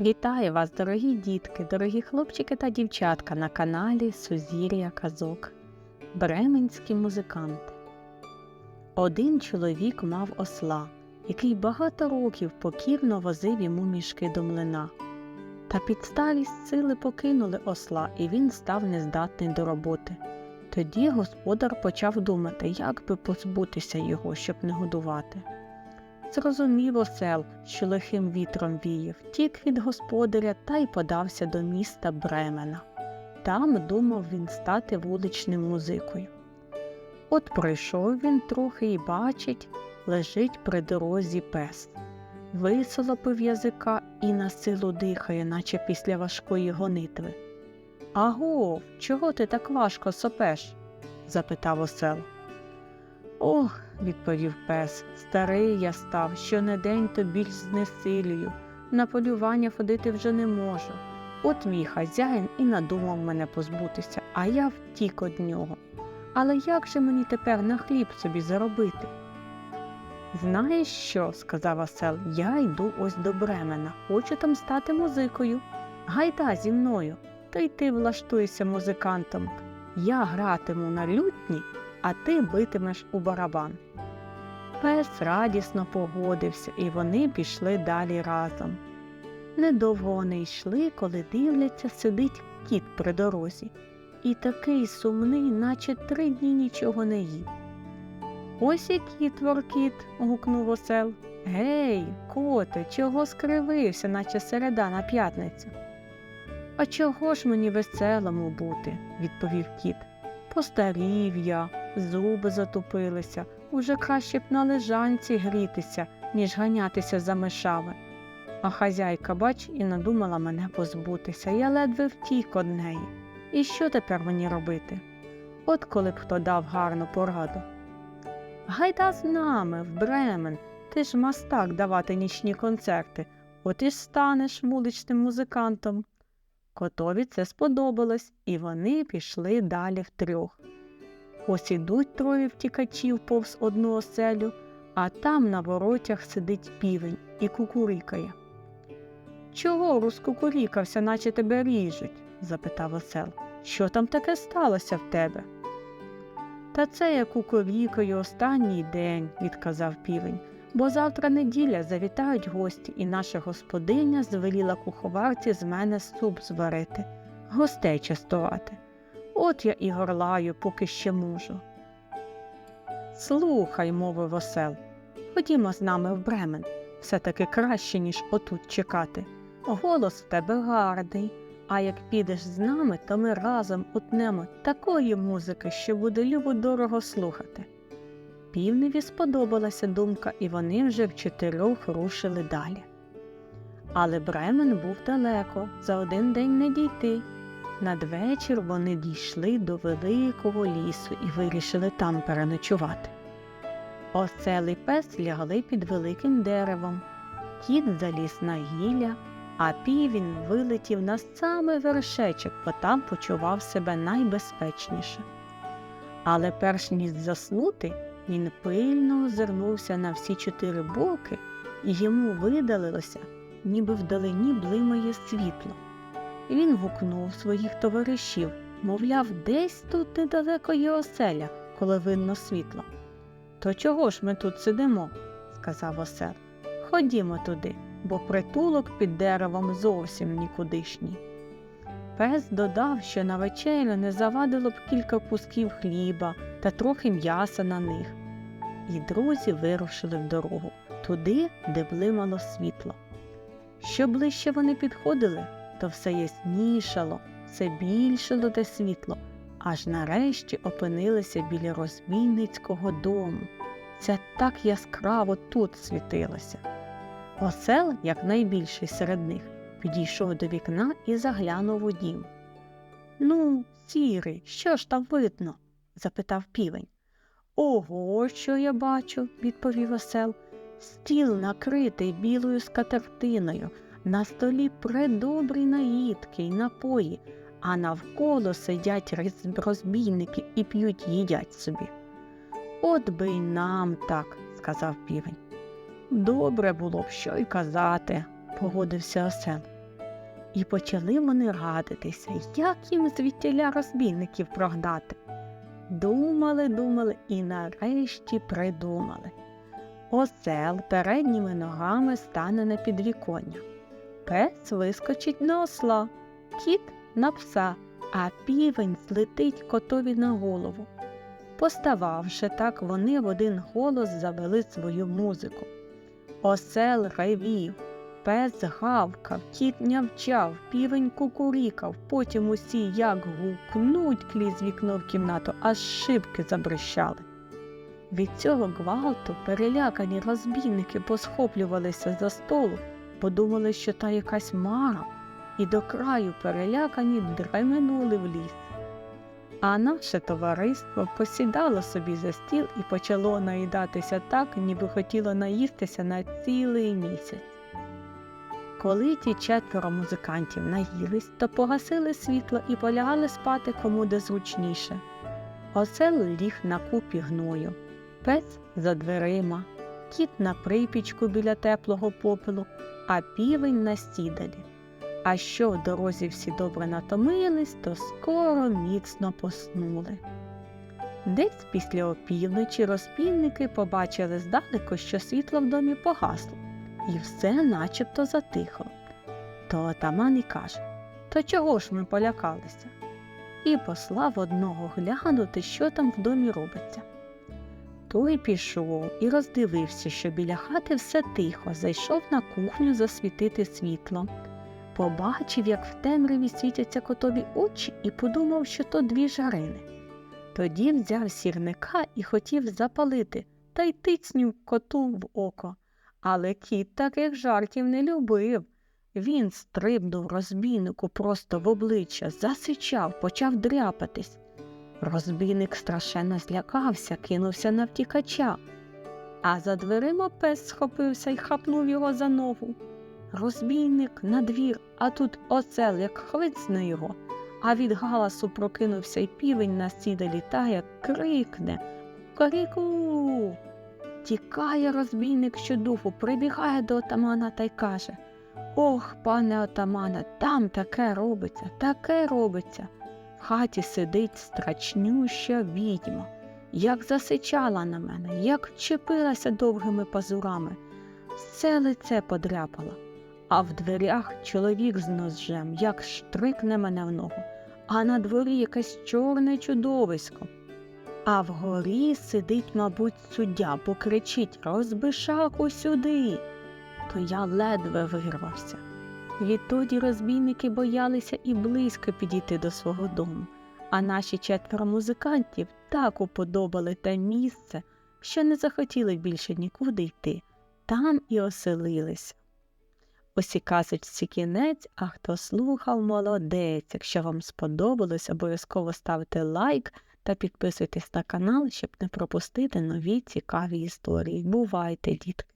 Вітаю вас, дорогі дітки, дорогі хлопчики та дівчатка на каналі Сузір'я Казок. Бременські музиканти. Один чоловік мав осла, який багато років покірно возив йому мішки до млина. Та підсталість сили покинули осла, і він став нездатний до роботи. Тоді господар почав думати, як би позбутися його, щоб не годувати. Зрозумів осел, що лихим вітром віяв, тік від господаря та й подався до міста Бремена. Там думав він стати вуличним музикою. От пройшов він трохи і бачить, лежить при дорозі пес. Висолопив язика і на силу дихає, наче після важкої гонитви. Аго, чого ти так важко сопеш? запитав осел. Ох, відповів пес, старий я став, що не день то більш знесилюю. На полювання ходити вже не можу. От мій хазяїн і надумав мене позбутися, а я втік од нього. Але як же мені тепер на хліб собі заробити? Знаєш що, сказав осел, я йду ось до Бремена, хочу там стати музикою. Гайда зі мною, та й ти влаштуєшся музикантом. Я гратиму на лютні, а ти битимеш у барабан. Пес радісно погодився, і вони пішли далі разом. Недовго вони йшли, коли дивляться, сидить кіт при дорозі, і такий сумний, наче три дні нічого не їв. Ось і кіт воркіт. гукнув осел. Гей, коте, чого скривився, наче середа на п'ятницю? А чого ж мені веселому бути? відповів кіт. Постарів я, зуби затупилися, уже краще б на лежанці грітися, ніж ганятися за мишами. А хазяйка, бач, і надумала мене позбутися, я ледве втік од неї. І що тепер мені робити? От коли б хто дав гарну пораду. Гайда з нами, в Бремен, ти ж мастак давати нічні концерти, от і станеш вуличним музикантом. Котові це сподобалось, і вони пішли далі втрьох. Ось ідуть троє втікачів повз одну оселю, а там на воротях сидить півень і кукурикає. Чого розкукурікався, наче тебе ріжуть? запитав осел. Що там таке сталося в тебе? Та це я кукурікаю останній день, відказав півень, бо завтра неділя завітають гості, і наша господиня звеліла куховарці з мене суп зварити, гостей частувати. От я і горлаю, поки ще можу. Слухай, мовив осел, ходімо з нами в Бремен. Все таки краще, ніж отут чекати. Голос в тебе гарний, а як підеш з нами, то ми разом утнемо такої музики, що буде любо дорого слухати. Півневі сподобалася думка, і вони вже в рушили далі. Але Бремен був далеко, за один день не дійти. Надвечір вони дійшли до великого лісу і вирішили там переночувати. Осел і пес лягли під великим деревом. Кіт заліз на гілля, а півень вилетів на самий вершечок, бо там почував себе найбезпечніше. Але перш ніж заснути, він пильно озирнувся на всі чотири боки, і йому видалилося, ніби вдалині блимає світло. Він гукнув своїх товаришів, мовляв, десь тут недалеко є оселя, коли видно світло. То чого ж ми тут сидимо? сказав осел. Ходімо туди, бо притулок під деревом зовсім нікудишній. Пес додав, що на вечерю не завадило б кілька кусків хліба та трохи м'яса на них. І друзі вирушили в дорогу туди, де блимало світло. Що ближче вони підходили, то все яснішало, все більшало те світло, аж нарешті опинилися біля розбійницького дому. Це так яскраво тут світилося. Осел, як найбільший серед них, підійшов до вікна і заглянув у дім. Ну, сірий, що ж там видно? запитав півень. Ого, що я бачу, відповів осел. Стіл накритий білою скатертиною, на столі предобрі наїдки й напої, а навколо сидять розбійники і п'ють їдять собі. От би й нам так, сказав півень. Добре було б що й казати, погодився осел. І почали вони радитися, як їм звідтіля розбійників прогнати. Думали, думали і нарешті придумали. Осел передніми ногами стане на підвіконня. Пес вискочить на осла, кіт на пса, а півень злетить котові на голову. Постававши так, вони в один голос завели свою музику. Осел ревів, пес гавкав, кіт нявчав, півень кукурікав, потім усі як гукнуть крізь вікно в кімнату, аж шибки забрищали. Від цього гвалту перелякані розбійники посхоплювалися за столу, подумали, що та якась мара, і до краю перелякані дременули в ліс. А наше товариство посідало собі за стіл і почало наїдатися так, ніби хотіло наїстися на цілий місяць. Коли ті четверо музикантів наїлись, то погасили світло і полягали спати кому де зручніше. Осел ліг на купі гною, пес за дверима, кіт на припічку біля теплого попелу, а півень на сідалі. А що в дорозі всі добре натомились, то скоро міцно поснули. Десь після опівночі розпільники побачили здалеку, що світло в домі погасло, і все начебто затихло. То отаман і каже То чого ж ми полякалися? І послав одного глянути, що там в домі робиться. Той пішов і роздивився, що біля хати все тихо, зайшов на кухню засвітити світло. Побачив, як в темряві світяться котові очі, і подумав, що то дві жарини. Тоді взяв сірника і хотів запалити, та й тицнюв коту в око. Але кіт таких жартів не любив. Він стрибнув розбійнику просто в обличчя, засичав, почав дряпатись. Розбійник страшенно злякався, кинувся на втікача, а за дверима пес схопився і хапнув його за ногу. Розбійник на двір, а тут оцел, як хвицне його, а від галасу прокинувся й півень на сіда літає, крикне Каріку. Тікає розбійник щодуху, прибігає до отамана та й каже Ох, пане отамане, там таке робиться, таке робиться. Хаті сидить страчнюща відьма, як засичала на мене, як вчепилася довгими пазурами, все лице подряпала а в дверях чоловік з ножем, як штрикне мене в ногу, а на дворі якесь чорне чудовисько. А вгорі сидить, мабуть, суддя, покричить Розбишаку сюди. То я ледве вирвався. Відтоді розбійники боялися і близько підійти до свого дому, а наші четверо музикантів так уподобали те місце, що не захотіли більше нікуди йти, там і оселилися. Ось і казочці кінець, а хто слухав, молодець. Якщо вам сподобалось, обов'язково ставте лайк та підписуйтесь на канал, щоб не пропустити нові цікаві історії. Бувайте, дітки!